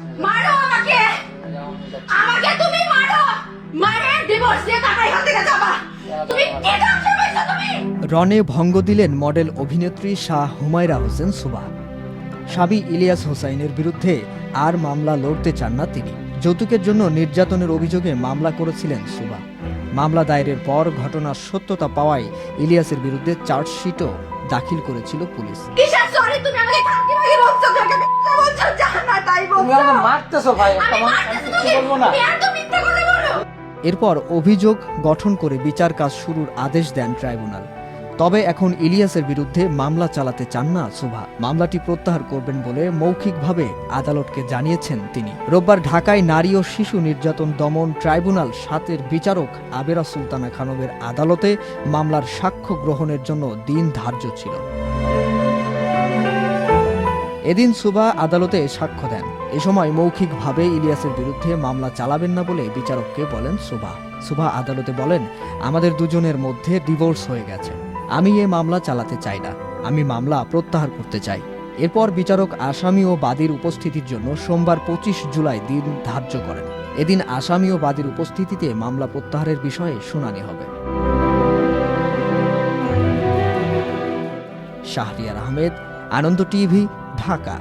মারো আমাকে! আমাকে তুমি মারো! মারে ডিভোর্স দিয়ে টাকা এখান থেকে যাবা। তুমি কি তুমি! রনে ভঙ্গ দিলেন মডেল অভিনেত্রী শাহ হুমায়রা হোসেন সুবা। স্বামী ইলিয়াস হোসাইনের বিরুদ্ধে আর মামলা লড়তে চান না তিনি। যৌতুকের জন্য নির্যাতনের অভিযোগে মামলা করেছিলেন সুবা। মামলা দায়েরের পর ঘটনার সত্যতা পাওয়ায় ইলিয়াসের বিরুদ্ধে চার্জশিটও দাখিল করেছিল পুলিশ। তুমি তুমি আমাকে মারতেছো ভাই বলব না। এরপর অভিযোগ গঠন করে বিচার কাজ শুরুর আদেশ দেন ট্রাইব্যুনাল। তবে এখন ইলিয়াসের বিরুদ্ধে মামলা চালাতে চান না সুভা। মামলাটি প্রত্যাহার করবেন বলে মৌখিকভাবে আদালতকে জানিয়েছেন তিনি। রোববার ঢাকায় নারী ও শিশু নির্যাতন দমন ট্রাইব্যুনাল সাতের বিচারক আবেরা সুলতানা খানমের আদালতে মামলার সাক্ষ্য গ্রহণের জন্য দিন ধার্য ছিল। এদিন সুবা আদালতে সাক্ষ্য দেন। এ সময় মৌখিকভাবে ইলিয়াসের বিরুদ্ধে মামলা চালাবেন না বলে বিচারককে বলেন সুবা। সুবা আদালতে বলেন, আমাদের দুজনের মধ্যে ডিভোর্স হয়ে গেছে। আমি এ মামলা চালাতে চাই না। আমি মামলা প্রত্যাহার করতে চাই। এরপর বিচারক আসামি ও বাদীর উপস্থিতির জন্য সোমবার পঁচিশ জুলাই দিন ধার্য করেন। এদিন আসামি ও বাদীর উপস্থিতিতে মামলা প্রত্যাহারের বিষয়ে শুনানি হবে। শাহরিয়ার আহমেদ, আনন্দ টিভি ঢাকা।